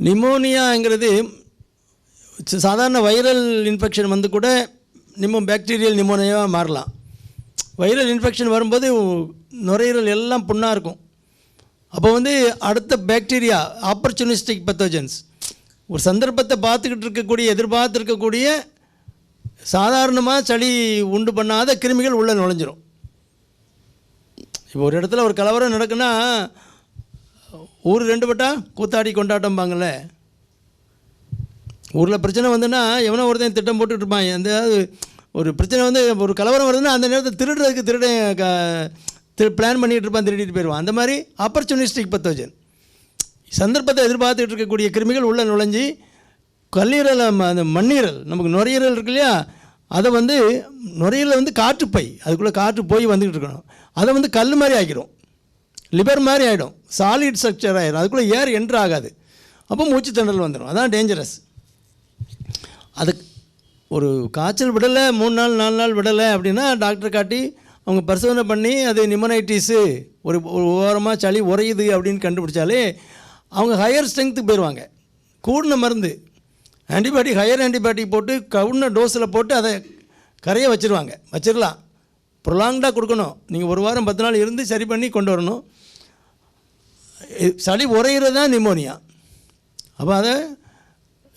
நிமோனியாங்கிறது ச- சாதாரண viral infection வந்து கூட நிமோ பேக்டீரியல் நிமோனியாவாக மாறலாம். வைரல் இன்ஃபெக்ஷன் வரும்போது நுரையீரல் எல்லாம் புண்ணாக இருக்கும். அப்போ வந்து அடுத்த பேக்டீரியா ஆப்பர்ச்சுனிஸ்டிக் பத்தோஜன்ஸ் ஒரு சந்தர்ப்பத்தை பார்த்துக்கிட்டு இருக்கக்கூடிய எதிர்பார்த்துருக்கக்கூடிய சாதாரணமாக சளி உண்டு பண்ணாத கிருமிகள் உள்ளே நுழைஞ்சிரும். இப்போ ஒரு இடத்துல ஒரு கலவரம் நடக்குன்னா ஊர் ரெண்டு பட்டா கூத்தாடி கொண்டாட்டம்பாங்கள்ல ஊரில் பிரச்சனை வந்துன்னா எவனோ ஒருத்தன் திட்டம் போட்டுட்டு இருப்பான். எந்த ஒரு பிரச்சனை வந்து ஒரு கலவரம் வருதுன்னா அந்த நேரத்தில் திருடுறதுக்கு திருட க திரு பிளான் பண்ணிகிட்டு இருப்பான் திருடிட்டு போயிடுவான். அந்த மாதிரி ஆப்பர்ச்சுனிஸ்டிக் பத்தோஜன். சந்தர்ப்பத்தை எதிர்பார்த்துட்டு இருக்கக்கூடிய கிருமிகள் உள்ளே நுழைஞ்சி கல்லீரல் ம- அந்த மண்ணீரல் நமக்கு நுரையீரல் இருக்கு இல்லையா? அதை வந்து நுரையீரல் வந்து காற்றுப்பை. அதுக்குள்ளே காற்று போய் வந்துக்கிட்டு இருக்கணும். அதை வந்து கல் மாதிரி ஆக்கிரும். லிபர் மாதிரி ஆகிடும் சாலிட் ஸ்ட்ரக்சர் ஆகிடும் அதுக்குள்ளே ஏர் என்ட்ரு ஆகாது. அப்போ மூச்சு திணறல் வந்துடும் அதான் டேஞ்சரஸ் அது ஒரு காய்ச்சல் விடலை மூணு நாள் நாலு நாள் விடலை அப்படின்னா டாக்டர் காட்டி அவங்க பரிசோதனை பண்ணி அது நிமனைட்டிஸு ஒரு ஓரமாக சளி உறையுது அப்படின்னு கண்டுபிடிச்சாலே அவங்க ஹையர் ஸ்ட்ரென்த்துக்கு போயிடுவாங்க கூடின மருந்து. ஆன்டிபயோட்டிக் ஹையர் ஆன்டிபயோட்டிக் போட்டு கவுன டோஸில் போட்டு அதை கரையை வச்சிருவாங்க. வச்சிடலாம் ப்ரொலாங்டாக கொடுக்கணும். நீங்கள் ஒரு வாரம் பத்து நாள் இருந்து சரி பண்ணி கொண்டு வரணும். சளி உறையிறது தான் நிமோனியா அப்போ அதை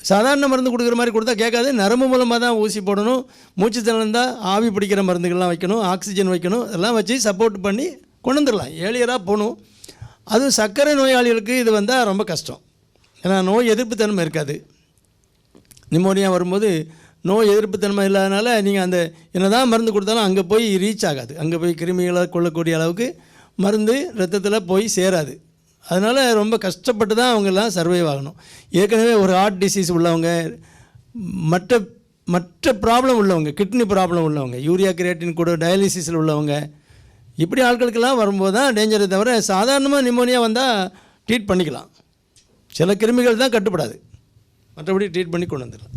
சாதாரண மருந்து கொடுக்குற மாதிரி கொடுத்தா கேட்காது. நரம்பு மூலமாக தான் ஊசி போடணும். மூச்சு திறந்தால் ஆவி பிடிக்கிற மருந்துகள்லாம் வைக்கணும். ஆக்சிஜன் வைக்கணும். இதெல்லாம் வச்சு சப்போர்ட் பண்ணி கொண்டு வந்துடலாம். ஏழியராக போகணும். அதுவும் சர்க்கரை நோயாளிகளுக்கு இது வந்தால் ரொம்ப கஷ்டம். ஏன்னா நோய் எதிர்ப்பு தன்மை இருக்காது. நிமோனியா வரும்போது நோய் எதிர்ப்பு தன்மை இல்லாதனால நீங்கள் அந்த என்ன தான் மருந்து கொடுத்தாலும் அங்கே போய் ரீச் ஆகாது. அங்கே போய் கிருமிகளை கொள்ளக்கூடிய அளவுக்கு மருந்து ரத்தத்தில் போய் சேராது. அதனால் ரொம்ப கஷ்டப்பட்டு தான் அவங்கெல்லாம் சர்வைவ் ஆகணும். ஏற்கனவே ஒரு ஹார்ட் டிசீஸ் உள்ளவங்க மற்ற மற்ற ப்ராப்ளம் உள்ளவங்க கிட்னி ப்ராப்ளம் உள்ளவங்க யூரியா கிரியேட்டின் கூட டயாலிசிஸில் உள்ளவங்க இப்படி ஆட்களுக்கெல்லாம் வரும்போது தான் டேஞ்சரை தவிர சாதாரணமாக நிமோனியா வந்தால் ட்ரீட் பண்ணிக்கலாம். சில கிருமிகள் தான் கட்டுப்படாது. மற்றபடி ட்ரீட் பண்ணி கொண்டு வந்துடலாம்.